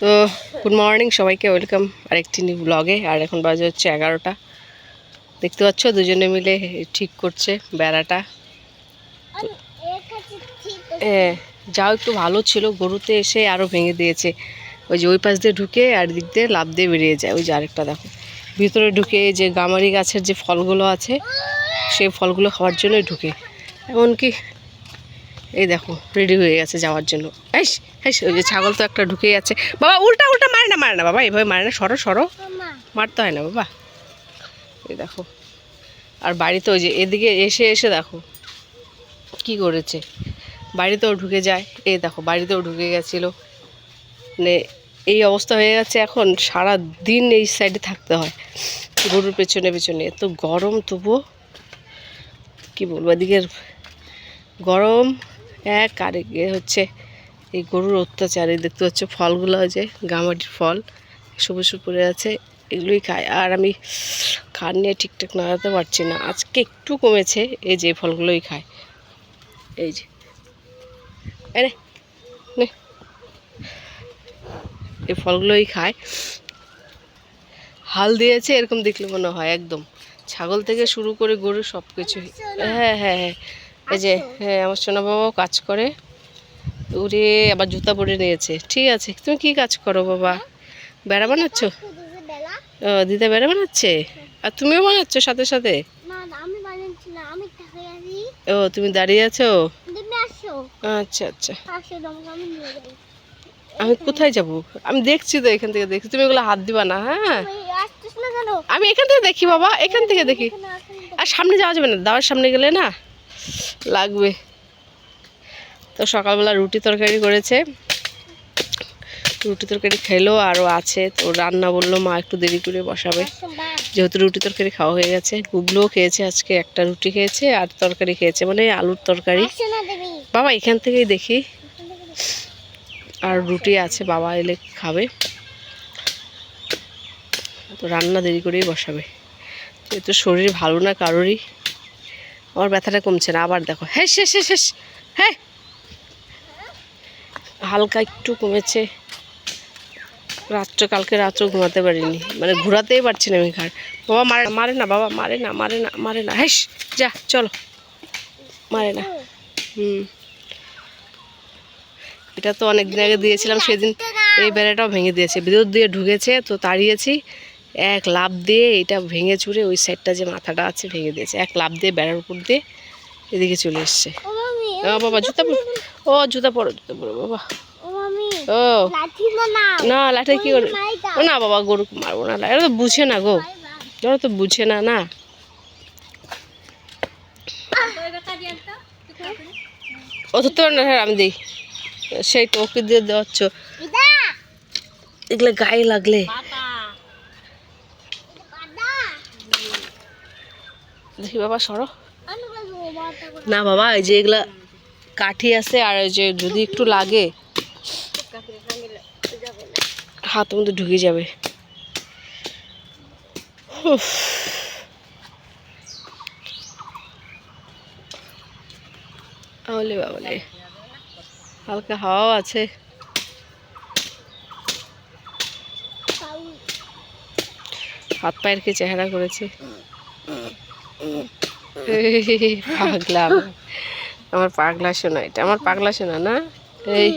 তো good morning সবাইকে welcome আরেকটি নিউ ব্লগে আর এখন বাজে হচ্ছে এগারোটা। দেখতে পাচ্ছ দুজনে মিলে ঠিক করছে বেড়াটা। যাও একটু ভালো ছিল গরুতে এসে আরও ভেঙে দিয়েছে। ওই যে ওই পাশ দিয়ে ঢুকে আর দিক দিয়ে লাভ দিয়ে বেরিয়ে যায়। ওই যে আরেকটা দেখো। ভিতরে ঢুকে যে গামারি গাছের যে ফলগুলো আছে সেই ফলগুলো খাওয়ার জন্যই ঢুকে। এমনকি এই দেখো রেডি হয়ে গেছে যাওয়ার জন্য। হ্যাস হ্যাস ওই যে ছাগল তো একটা ঢুকে যাচ্ছে বাবা, উল্টা উল্টা, মারে না মারে না, বাবা, এভাবে মারে না, সরো সরো। মারতে হয় না, বাবা। এই দেখো, আর বাড়িতে ওই যে এদিকে এসে এসে দেখো, কি করেছে। বাড়িতেও ঢুকে যায়। এই দেখো, বাড়িতেও ঢুকে গেছিল। মানে এই অবস্থা হয়ে গেছে এখন সারা দিন এই সাইডে থাকতে হয়। গরুর পেছনে পেছনে, এত গরম তবুও। কি বলব, এদিকের গরম এক, আর হচ্ছে এই গরুর অত্যাচার। দেখতে হচ্ছে ফলগুলো যে গামাটির ফল, সবুজ পড়ে আছে, এগুলোই খায়। আর আমি খান নিয়ে ঠিকঠাক নাড়াতে পারছি না। আজকে একটু কমেছে, এই যে ফলগুলোই খায়। এই যে। এনে নে এই ফলগুলোই খায়। হাল দিয়েছে, এরকম দেখলে মনে হয়, একদম। ছাগল থেকে শুরু করে গরু সব কিছুই হ্যাঁ হ্যাঁ হ্যাঁ। এই যে হ্যাঁ আমার সোনা বাবাও কাজ করে। উড়ে আবার জুতা পরে নিয়েছে। ঠিক আছে তুমি কি কাজ করো বাবা? বেড়া বানাচ্ছ? ও দিদা বেড়া বানাচ্ছে? আর তুমিও বানাচ্ছ সাথে সাথে? ও তুমি দাঁড়িয়ে আছো? আচ্ছা আচ্ছা। আমি কোথায় যাব? আমি দেখছি তো এখান থেকে দেখছি। তুমি এগুলো হাত দিবা না হ্যাঁ? আমি এখান থেকে দেখি বাবা এখান থেকে দেখি। আর সামনে যাওয়া যাবে না দাওয়ার সামনে গেলে না? লাগবে। তো সকালবেলা রুটি তরকারি করেছে। রুটি তরকারি খেলো আরও আছে। তো রান্না বলল, মা, একটু দেরি করে বসাবে। যেহেতু রুটি তরকারি খাওয়া হয়ে গেছে, গুগলোও খেয়েছে, আজকে একটা রুটি খেয়েছে, আর তরকারি খেয়েছে মানে আলুর তরকারি। বাবা, এখান থেকেই দেখি। আর রুটি আছে, বাবা এলে খাবে। তো রান্না দেরি করেই বসাবে। যেহেতু শরীর ভালো না কারোরই। আমার ব্যথাটা কমছে না আবার দেখো। হ্যাঁ শেষ শেষ শেষ হ্যাঁ হালকা একটু কমেছে। রাত্রে কালকে রাত্রে ঘুমাতে পারিনি। মানে ঘোরাতেই পারছি না আমি ঘাড়। বাবা মারে মারে না বাবা মারে না মারে না মারে না। হ্যাঁ যা চলো। মারে না। হুম। এটা তো অনেক দিন আগে দিয়েছিলাম সেদিন এই বেড়াটাও ভেঙে দিয়েছে। বিদ্যুৎ দিয়ে ঢুকেছে তো তাড়িয়েছি। এক লাভ দিয়ে এটা ভেঙে চুরে ওই সাইডটা যে মাথাটা আছে ভেঙে দিয়েছে। এক লাভ দিয়ে বেড়ার উপর দিয়ে এদিকে চলে এসছে। ও বাবা জুতা পরো। ও জুতা পরো জুতা পরো বাবা। ও না লাঠি কি করে? ও না বাবা গরু মারবো না এরা তো বুঝে না গো। ওরা তো বুঝে না না। ও তো তোর না আমি দিই। সেই তো দিয়ে দেওয়াচ্ছ। এগুলো গায়ে লাগলে। দেখি বাবা, সরো। না বাবা, এই যে এগুলা কাঠি আছে আর এই যে যদি একটু লাগে হাতের মধ্যে ঢুকে যাবে। বাবলে, হালকা হাওয়াও আছে। হাত পায়ের কি চেহারা করেছে? পাগলা আমার। পাগলা শোনা এটা আমার পাগলা শোনা না এই